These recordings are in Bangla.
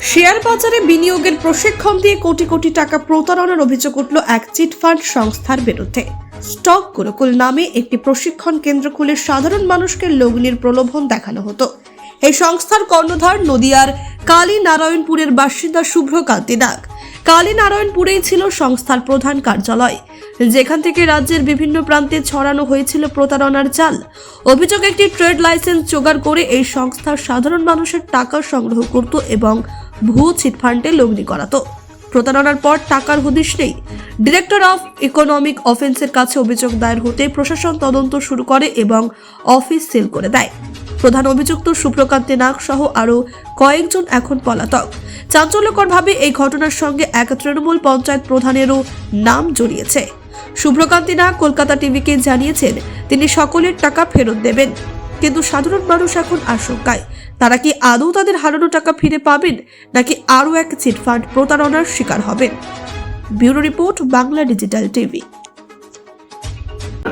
শেয়ার বাজারে বিনিয়োগের প্রশিক্ষণ দিয়ে কোটি কোটি টাকা প্রতারণার অভিযোগ উঠল এক চিটফান্ড সংস্থার বিরুদ্ধে। স্টক গুরুকুল নামে একটি প্রশিক্ষণ কেন্দ্র খুলে সাধারণ মানুষকে লগ্নির প্রলোভন দেখানো হতো। এই সংস্থার কর্ণধার নদিয়ার কালী নারায়ণপুরের বাসিন্দা শুভ্রকান্তি নাগ। কালী নারায়ণপুরেই ছিল সংস্থার প্রধান কার্যালয়, যেখান থেকে রাজ্যের বিভিন্ন প্রান্তে ছড়ানো হয়েছিল প্রতারণার চাল অভিযোগ একটি ট্রেড লাইসেন্স জোগাড় করে এই সংস্থা সাধারণ মানুষের টাকা সংগ্রহ করত এবং ভুয়ো চিটফান্ডে লগ্নি করাতো প্রতারণার পর টাকার হদিশ নেই। ডিরেক্টর অফ ইকোনমিক অফেন্সের কাছে অভিযোগ দায়ের হতে প্রশাসন তদন্ত শুরু করে এবং অফিস সিল করে দেয়। প্রধান অভিযুক্ত সুপ্রকান্তি নাগ সহ আরও কয়েকজন এখন পলাতক। চাঞ্চল্যকরভাবে এই ঘটনার সঙ্গে এক তৃণমূল পঞ্চায়েত প্রধানেরও নাম জড়িয়েছে। শুভ্রকান্তি নাগ কলকাতা টিভিকে জানিয়েছেন, তিনি সকলের টাকা ফেরত দেবেন। কিন্তু সাধারণ মানুষ এখন আশঙ্কায়। তারা কি আদৌ তাদের হারানো টাকা ফিরে পাবেন, নাকি আরও এক চিটফান্ড প্রতারণার শিকার হবেন? Bureau report, Bangla digital TV.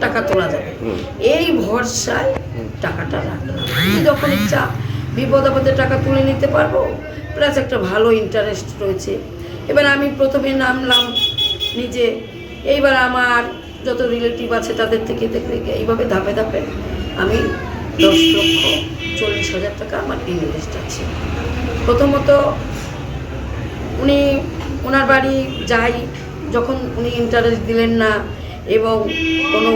টাকা তোলা যাবে। এই ভরসায় টাকাটা রাখলাম। যখন ইচ্ছা বিপদ আপদে টাকা তুলে নিতে পারব প্লাস একটা ভালো ইন্টারেস্ট রয়েছে। এবার আমি প্রথমে নামলাম নিজে। এইবার আমার যত রিলেটিভ আছে তাদের থেকে দেখে এইভাবে ধাপে ধাপে আমি দশ লক্ষ চল্লিশ হাজার টাকা আমার ইনভেস্ট আছে। প্রথমত উনি ওনার বাড়ি যাই, যখন উনি ইন্টারেস্ট দিলেন না এবং কোনো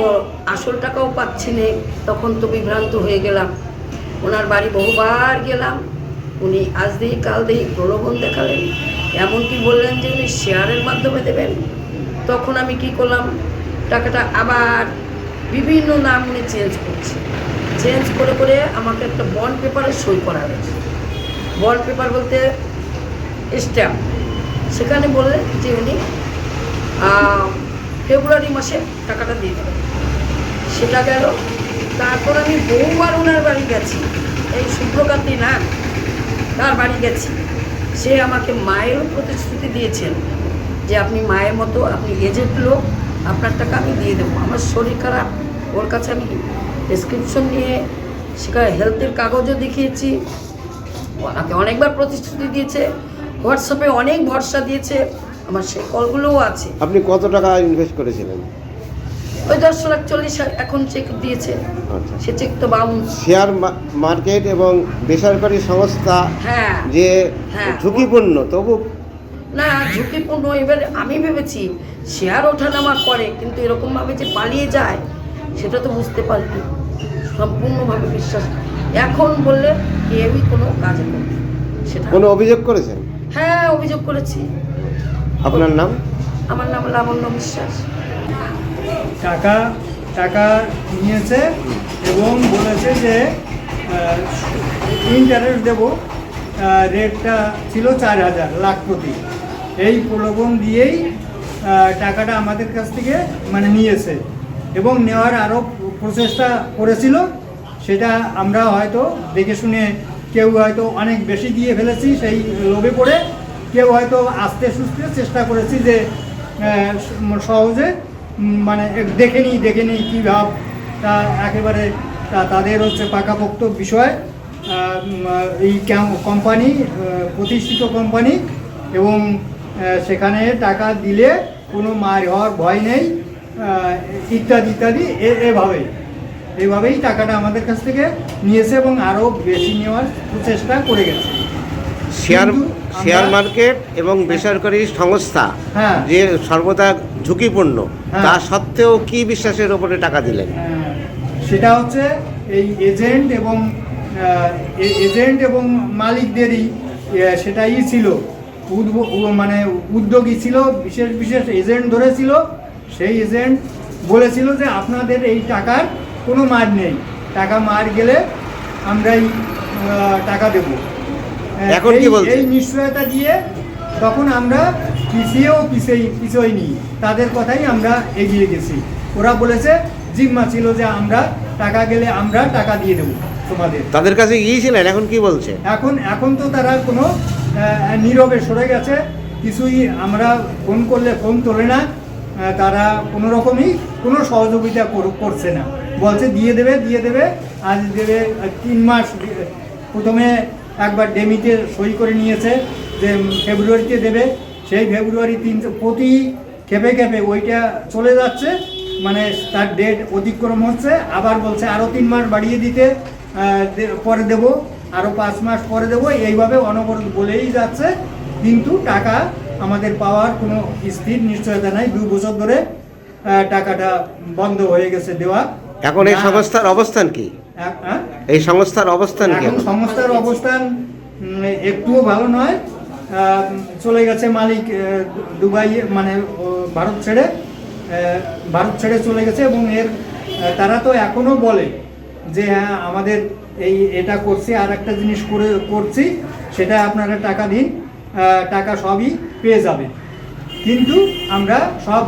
আসল টাকাও পাচ্ছি না, তখন তো বিভ্রান্ত হয়ে গেলাম। ওনার বাড়ি বহুবার গেলাম। উনি আজ দিই কাল দিই প্রলোভন দেখালেন। এমনকি বললেন যে উনি শেয়ারের মাধ্যমে দেবেন। তখন আমি কি করলাম, টাকাটা আবার বিভিন্ন নাম উনি চেঞ্জ করছে। চেঞ্জ করে করে আমাকে একটা বন্ড পেপারে সই করা হয়েছে। বন্ড পেপার বলতে স্ট্যাম্প সেখানে বললেন যে উনি ফেব্রুয়ারি মাসে টাকাটা দিয়ে দেবেন। সেটা গেল। তারপর আমি বহুবার ওনার বাড়ি গেছি। এই শুভ্রকান্তি নাগ তার বাড়ি গেছি। সে আমাকে মায়েরও প্রতিশ্রুতি দিয়েছেন যে আপনি মায়ের মতো, আপনি এজেন্ট লোক, আপনার টাকা আমি দিয়ে দেবো। আমার শরীর খারাপ, ওর কাছে আমি প্রেসক্রিপশন নিয়ে সেখানে হেলথের কাগজও দেখিয়েছি। আমাকে অনেকবার প্রতিশ্রুতি দিয়েছে হোয়াটসঅ্যাপে অনেক ভরসা দিয়েছে আমার সেই কলগুলোও আছে। আপনি কত টাকা ইনভেস্ট করেছিলেন? ওই দশ লাখ চল্লিশ এখন চেক দিয়েছে। আচ্ছা। সে চেক তো বাউন্স শেয়ার মার্কেট এবং বেসরকারি সংস্থা হ্যাঁ। যে হ্যাঁ। ঝুঁকিপূর্ণ তবু না ঝুঁকিপূর্ণ এবার আমি ভেবেছি শেয়ার ওঠানামা করে কিন্তু এরকমভাবে যে পালিয়ে যায় সেটা তো বুঝতে পারিনি সম্পূর্ণভাবে বিশ্বাস এখন বললে কেউই কোনো কাজ করবে সেটা কোনো অভিযোগ করেছেন? হ্যাঁ অভিযোগ করেছি। আপনার নাম? আমার নাম লাবণ্য বিশ্বাস। টাকা টাকা নিয়েছে এবং বলেছে যে ইন্টারেস্ট দেব রেটটা ছিল চার হাজার লাখ প্রতি। এই প্রলোভন দিয়েই টাকাটা আমাদের কাছ থেকে মানে নিয়েছে। এবং নেওয়ার আরও প্রচেষ্টা করেছিল, সেটা আমরা হয়তো দেখে শুনে কেউ হয়তো অনেক বেশি দিয়ে ফেলেছি সেই লোভে পড়ে। কেউ হয়তো আস্তে সুস্তে চেষ্টা করেছি যে সহজে মানে দেখে নিই দেখে নিই কী ভাব, তা একেবারে তাদের হচ্ছে পাকাপোক্ত বিষয়। এই কোম্পানি প্রতিষ্ঠিত কোম্পানি এবং সেখানে টাকা দিলে কোনো মার হওয়ার ভয় নেই। ইত্যাদি ইত্যাদি এভাবে এভাবেই। টাকাটা আমাদের কাছ থেকে নিয়েছে এবং আরও বেশি নেওয়ার চেষ্টা করে গেছে। শেয়ার শেয়ার মার্কেট এবং বেসরকারি সংস্থা হ্যাঁ। যে সর্বদা ঝুঁকিপূর্ণ হ্যাঁ। তা সত্ত্বেও কি বিশ্বাসের উপরে টাকা দিলেন? সেটা হচ্ছে এই এজেন্ট এবং এজেন্ট এবং মালিকদেরই সেটাই ছিল। মানে উদ্যোগী ছিল বিশেষ বিশেষ এজেন্ট ধরেছিল সেই এজেন্ট বলেছিল যে আপনাদের এই টাকার কোনো মার নেই। টাকা মার গেলে আমরাই টাকা দেব। এখন কি এই- নিশ্চয়তা দিয়ে তখন আমরা পিছিয়েও পিছিয়ে পিছিয়ে তাদের কথাই আমরা এগিয়ে গেছি। ওরা বলেছে জিম্মা ছিল যে আমরা টাকা গেলে আমরা টাকা দিয়ে দেবো তোমাদের। তাদের কাছে গিয়েছিলেন এখন কি বলছে? এখন এখন তো তারা কোনো নীরবে সরে গেছে। কিছুই আমরা ফোন করলে ফোন তোলে না। তারা কোনো রকমই কোনো সহযোগিতা কর- করছে না। বলছে দিয়ে দেবে দিয়ে দেবে, আজ দেবে তিন মাস প্রথমে একবার ডেমিতে সই করে নিয়েছে যে ফেব্রুয়ারিতে দেবে। সেই ফেব্রুয়ারি তিন, প্রতি খেপে খেপে ওইটা চলে যাচ্ছে মানে তার ডেট অতিক্রম হচ্ছে। আবার বলছে আরও তিন মাস বাড়িয়ে দিতে পরে দেবো আরও পাঁচ মাস পরে দেবো। এইভাবে অনবরত বলেই যাচ্ছে। কিন্তু টাকা আমাদের পাওয়ার কোনো স্থির নিশ্চয়তা নাই। দু বছর ধরে টাকাটা বন্ধ হয়ে গেছে দেওয়া। এখন এই সংস্থার অবস্থান কি? এই সংস্থার অবস্থান কি? সংস্থার অবস্থান একটুও ভালো নয়। চলে গেছে মালিক দুবাই মানে ভারত ছেড়ে ভারত ছেড়ে চলে গেছে এবং এর তারা তো এখনও বলে যে হ্যাঁ আমাদের এই এটা করছি আর একটা জিনিস করে করছি সেটা আপনারা টাকা দিন। টাকা সবই পেয়ে যাবে। কিন্তু আমরা সব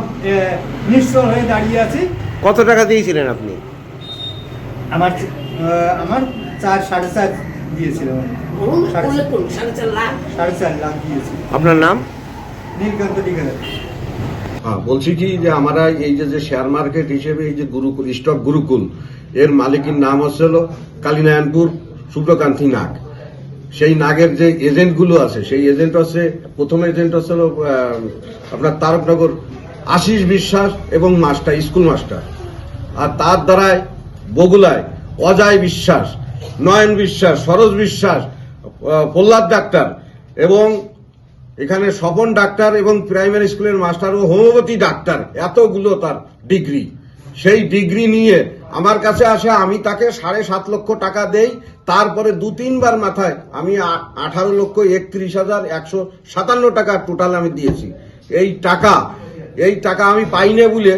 নিশ্চল হয়ে দাঁড়িয়ে আছি। কত টাকা দিয়েছিলেন আপনি? আমার আমার চার সাড়ে চার দিয়েছিল। সাড়ে চার লাখ? সাড়ে চার লাখ দিয়েছি। আপনার নাম? নীলকান্ত হ্যাঁ বলছি কি যে আমরা এই যে যে শেয়ার মার্কেট হিসেবে এই যে গুরুকুল স্টক গুরুকুল এর মালিকের নাম হচ্ছে হলো কালিনারায়ণপুর সূর্যকান্তি নাগ। সেই নাগের যে এজেন্টগুলো আছে, সেই এজেন্ট হচ্ছে, প্রথম এজেন্ট হচ্ছে আপনার তারকনগর আশিস বিশ্বাস এবং মাস্টার, স্কুল মাস্টার। আর তার দ্বারায় বগুলায় অজয় বিশ্বাস, নয়ন বিশ্বাস, সরোজ বিশ্বাস প্রহ্লাদ ডাক্তার এবং এখানে স্বপন ডাক্তার এবং প্রাইমারি স্কুলের মাস্টার ও হোমিওপ্যাথি ডাক্তার, এতগুলো তার ডিগ্রি। সেই ডিগ্রি নিয়ে আমার কাছে আসে, আমি তাকে সাড়ে সাত লক্ষ টাকা দেই, তারপরে দু তিনবার মাথায় আমি আঠারো লক্ষ একত্রিশ হাজার একশো সাতান্ন টাকা টোটাল আমি দিয়েছি। এই টাকা এই টাকা আমি পাইনে বলে,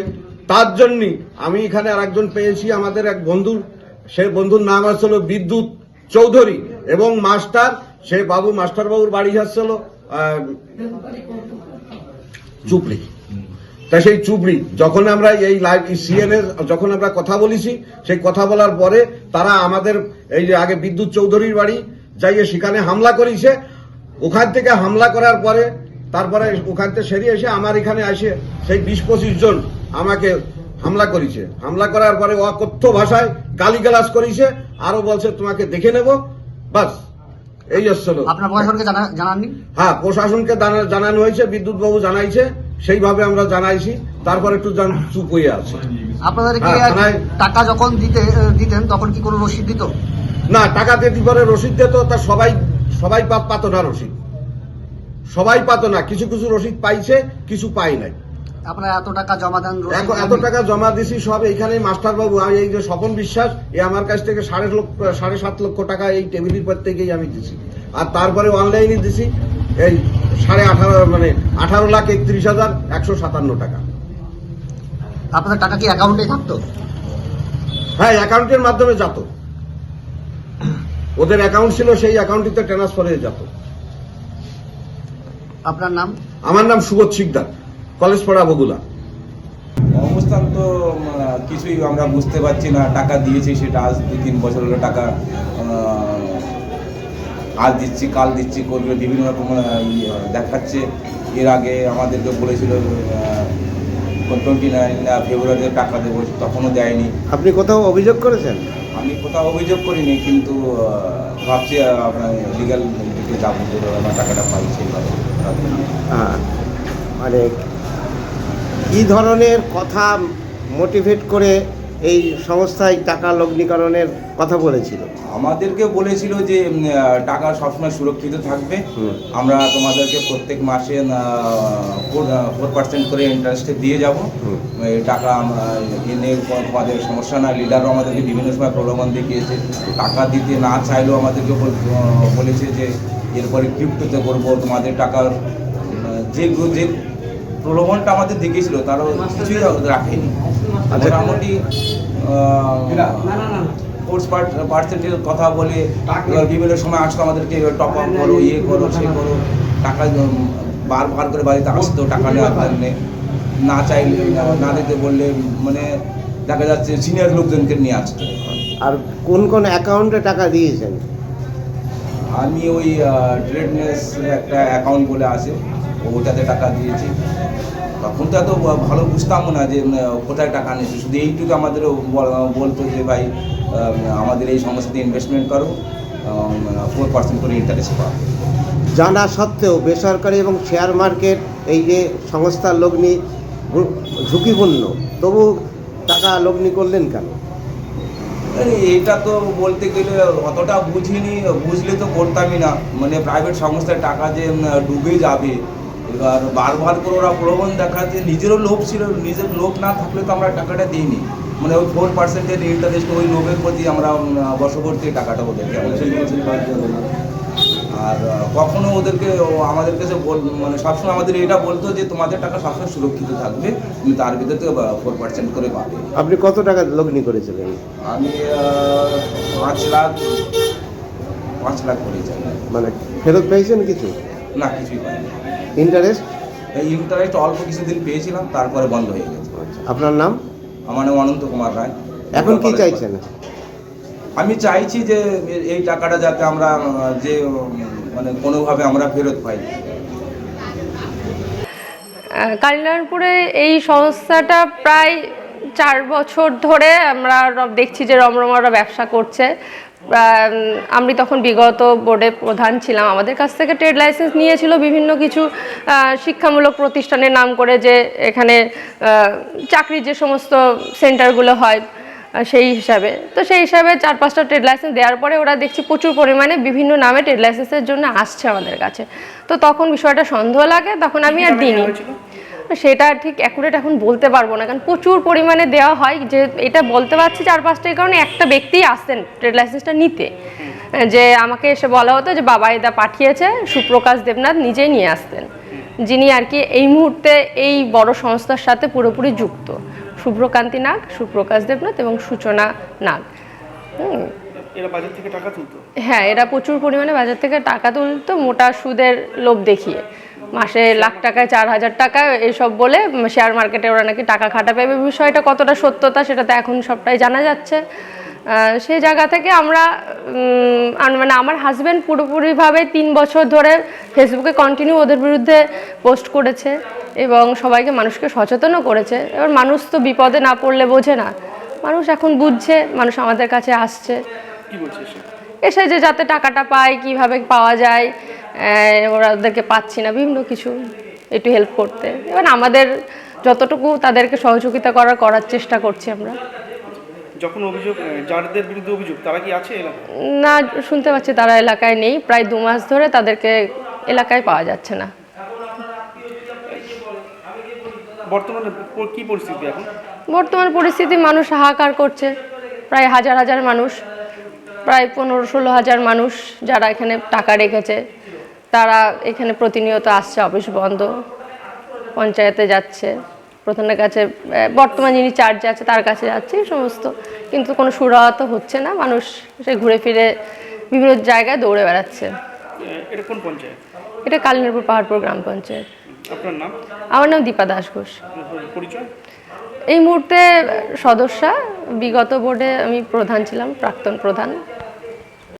তার জন্যই আমি এখানে আর একজন পেয়েছি, আমাদের এক বন্ধুর, সে বন্ধুর নাম আসছিল বিদ্যুৎ চৌধুরী এবং মাস্টার, সে বাবু মাস্টার বাবুর বাড়ি আসছিল চুপড়ি তা সেই চুবড়ি যখন আমরা এই লাইভ সিএনএ যখন আমরা কথা বলেছি সেই কথা বলার পরে তারা আমাদের এই যে আগে বিদ্যুৎ চৌধুরীর বাড়ি যাইয়ে সেখানে হামলা করেছে। ওখান থেকে হামলা করার পরে তারপরে ওখান থেকে সেরিয়ে এসে আমার এখানে আসে সেই বিশ পঁচিশ জন আমাকে হামলা করেছে। হামলা করার পরে অকথ্য ভাষায় গালিগালাজ করেছে আরও বলছে তোমাকে দেখে নেব। বাস এই হচ্ছিল। আপনার প্রশাসনকে জানা- জানাননি? হ্যাঁ প্রশাসনকে জানানো হয়েছে বিদ্যুৎ বাবু জানাইছে। সেইভাবে আমরা জানাইছি তারপর একটু চুপ হয়ে আছে। আপনাদেরকে হ্যাঁ, টাকা যখন দিতে দিতেন তখন কি কোনো রসিদ দিত? না টাকা দিতে পারে রসিদ দিত তা সবাই সবাই পাতো না রসিদ। সবাই পাতো না কিছু কিছু রসিদ পাইছে কিছু পাই নাই। আপনারা এত টাকা জমা দেন এত টাকা জমা দিছি সব এইখানে মাস্টার বাবু আর এই যে স্বপন বিশ্বাস এ আমার কাছ থেকে সাড়ে লক্ষ সাড়ে সাত লক্ষ টাকা এই টেবিলের পর থেকেই আমি দিছি। আর তারপরে অনলাইনে দিছি এই সাড়ে আঠারো মানে আঠারো লাখ একত্রিশ হাজার একশো সাতান্ন টাকা। আপনাদের টাকা কি অ্যাকাউন্টে থাকতো? হ্যাঁ অ্যাকাউন্টের মাধ্যমে যেত। ওদের অ্যাকাউন্ট ছিল সেই অ্যাকাউন্টটিতে ট্রান্সফার হয়ে যেত। আপনার নাম? আমার নাম সুবোধ শিকদার কলেজ পড়া বগুলা অবস্থান তো কিছুই আমরা বুঝতে পারছি না। টাকা দিয়েছি সেটা আজ দু তিন বছর হলো টাকা আজ দিচ্ছি কাল দিচ্ছি করবে বিভিন্ন রকম ইয়ে দেখাচ্ছে। এর আগে আমাদেরকে বলেছিল টোয়েন্টি নাইন ফেব্রুয়ারিতে টাকা দেবো তখনও দেয়নি। আপনি কোথাও অভিযোগ করেছেন? আমি কোথাও অভিযোগ করিনি কিন্তু ভাবছি আপনার লিগাল দিকে যাব আমার টাকাটা পাই সেইভাবে। হ্যাঁ। মানে কি ধরনের কথা মোটিভেট করে এই সংস্থায় টাকা লগ্নিকরণের কথা বলেছিল। আমাদেরকে বলেছিল যে টাকা সবসময় সুরক্ষিত থাকবে। আমরা তোমাদেরকে প্রত্যেক মাসে ফোর পার্সেন্ট করে ইন্টারেস্টে দিয়ে যাব। টাকা আমরা এনে তোমাদের সমস্যা না লিডারও আমাদেরকে বিভিন্ন সময় প্রলোভন দেখিয়েছে। টাকা দিতে না চাইলেও আমাদেরকে বলেছে যে এরপরে ক্রিপ্টোতে করব তোমাদের টাকার যে যে প্রলোভনটা আমাদের দেখিয়েছিল তারও কিছুই রাখেনি। আচ্ছা। মোটামুটি ফোর্স পার্সেন্টের কথা বলে বিভিন্ন সময় আসতো আমাদেরকে টপ আপ করো ইয়ে করো সে করো টাকা বার বার করে বাড়িতে আসতো টাকা নেওয়ার জন্যে। না চাইলে না দিতে বললে মানে দেখা যাচ্ছে সিনিয়র লোকজনকে নিয়ে আসতো। আর কোন কোন অ্যাকাউন্টে টাকা দিয়েছেন? আমি ওই ট্রেডনেস একটা অ্যাকাউন্ট বলে আছে। ওটাতে টাকা দিয়েছি। তখন তো এত ভালো বুঝতাম না যে কোথায় টাকা নিয়েছে। শুধু এইটুকু আমাদের বলতো যে ভাই আমাদের এই সংস্থাতে ইনভেস্টমেন্ট করো ফোর পার্সেন্ট করে ইন্টারেস্ট পাও। জানা সত্ত্বেও বেসরকারি এবং শেয়ার মার্কেট এই যে সংস্থার লগ্নি ঝুঁকিপূর্ণ তবু টাকা লগ্নি করলেন কেন? এটা তো বলতে গেলে অতটা বুঝিনি বুঝলে তো করতামই না। মানে প্রাইভেট সংস্থায় টাকা যে ডুবে যাবে এবার বারবার করে ওরা প্রলোভন দেখাচ্ছে নিজেরও লোভ ছিল নিজের লোভ না থাকলে তো আমরা টাকাটা দিইনি। মানে ওই ফোর পার্সেন্টের ইন্টারেস্ট ওই লোভের প্রতি আমরা বশবর্তী টাকাটা ওদেরকে আর কখনো ওদেরকে ও আমাদের কাছে মানে সবসময় আমাদের এটা বলতো যে তোমাদের টাকা সবসময় সুরক্ষিত থাকবে তুমি তার ভিতর ভিতরে ফোর পার্সেন্ট করে পাবে। আপনি কত টাকা লগ্নি করেছিলেন? আমি পাঁচ লাখ পাঁচ লাখ করেছিলাম মানে ফেরত পেয়েছেন কিছু? না কিছুই পাইনি। ইন্টারেস্ট এই ইন্টারেস্ট অল্প কিছুদিন পেয়েছিলাম তারপরে বন্ধ হয়ে গেছে। আপনার নাম? আমার নাম অনন্ত কুমার রায়। এখন কি চাইছেন? আমি চাইছি যে এই টাকাটা যাতে আমরা যে মানে কোনোভাবে আমরা ফেরত পাই। আহ, কালিনারায়ণপুরে এই সংস্থাটা প্রায় চার বছর ধরে আমরা র- দেখছি যে রমরমারা ব্যবসা করছে। আমি তখন বিগত বোর্ডে প্রধান ছিলাম। আমাদের কাছ থেকে ট্রেড লাইসেন্স নিয়েছিল বিভিন্ন কিছু শিক্ষামূলক প্রতিষ্ঠানের নাম করে যে এখানে চাকরির যে সমস্ত সেন্টারগুলো হয় সেই হিসাবে। তো সেই হিসাবে চার পাঁচটা ট্রেড লাইসেন্স দেওয়ার পরে ওরা দেখছি প্রচুর পরিমাণে বিভিন্ন নামে ট্রেড লাইসেন্সের জন্য আসছে আমাদের কাছে। তো তখন বিষয়টা সন্দেহ লাগে তখন আমি আর দিইনি। সেটা ঠিক অ্যাকুরেট এখন বলতে পারব না। কারণ প্রচুর পরিমাণে দেওয়া হয় যে এটা বলতে পারছি চার পাঁচটা কারণে একটা ব্যক্তিই আসতেন ট্রেড লাইসেন্সটা নিতে। যে আমাকে এসে বলা হতো যে বাবা এদা পাঠিয়েছে সুপ্রকাশ দেবনাথ নিজেই নিয়ে আসতেন। যিনি আর কি এই মুহূর্তে এই বড় সংস্থার সাথে পুরোপুরি যুক্ত। শুভ্রকান্তি নাগ সুপ্রকাশ দেবনাথ এবং সূচনা নাগ। হুম। এরা বাজার থেকে টাকা তুলতো? হ্যাঁ এরা প্রচুর পরিমাণে বাজার থেকে টাকা তুলতো মোটা সুদের লোভ দেখিয়ে। মাসে লাখ টাকায়, চার হাজার টাকা এইসব বলে শেয়ার মার্কেটে ওরা নাকি টাকা খাটাবে বিষয়টা কতটা সত্যতা সেটা তো এখন সবটাই জানা যাচ্ছে। সেই জায়গা থেকে আমরা মানে আমার হাজব্যান্ড পুরোপুরিভাবে তিন বছর ধরে ফেসবুকে কন্টিনিউ ওদের বিরুদ্ধে পোস্ট করেছে এবং সবাইকে মানুষকে সচেতনও করেছে। এবার মানুষ তো বিপদে না পড়লে বোঝে না। মানুষ এখন বুঝছে, মানুষ আমাদের কাছে আসছে। কি বলছে এসে যে যাতে টাকাটা পায় কীভাবে পাওয়া যায় ওরা ওদেরকে পাচ্ছি না বিভিন্ন কিছু একটু হেল্প করতে। এবার আমাদের যতটুকু তাদেরকে সহযোগিতা করার করার চেষ্টা করছি আমরা। যখন অভিযোগ যাদের বিরুদ্ধে অভিযোগ তারা কি আছে না শুনতে পাচ্ছি তারা এলাকায় নেই। প্রায় দু মাস ধরে তাদেরকে এলাকায় পাওয়া যাচ্ছে না। বর্তমানে কি পরিস্থিতি এখন? বর্তমান পরিস্থিতি মানুষ হাহাকার করছে। প্রায় হাজার হাজার মানুষ। প্রায় পনেরো ষোলো হাজার মানুষ যারা এখানে টাকা রেখেছে তারা এখানে প্রতিনিয়ত আসছে অফিস বন্ধ পঞ্চায়েতে যাচ্ছে। প্রধানের কাছে বর্তমান যিনি চার্জে আছে তার কাছে যাচ্ছে এই সমস্ত। কিন্তু কোনো সুরাহত হচ্ছে না মানুষ সে ঘুরে ফিরে বিভিন্ন জায়গায় দৌড়ে বেড়াচ্ছে। এটা কোন পঞ্চায়েত? এটা কালিনাপুর পাহাড়পুর গ্রাম পঞ্চায়েত। আপনার নাম? আমার নাম দীপা দাস ঘোষ। পরিচয়? এই মুহূর্তে সদস্যা বিগত বোর্ডে আমি প্রধান ছিলাম প্রাক্তন প্রধান।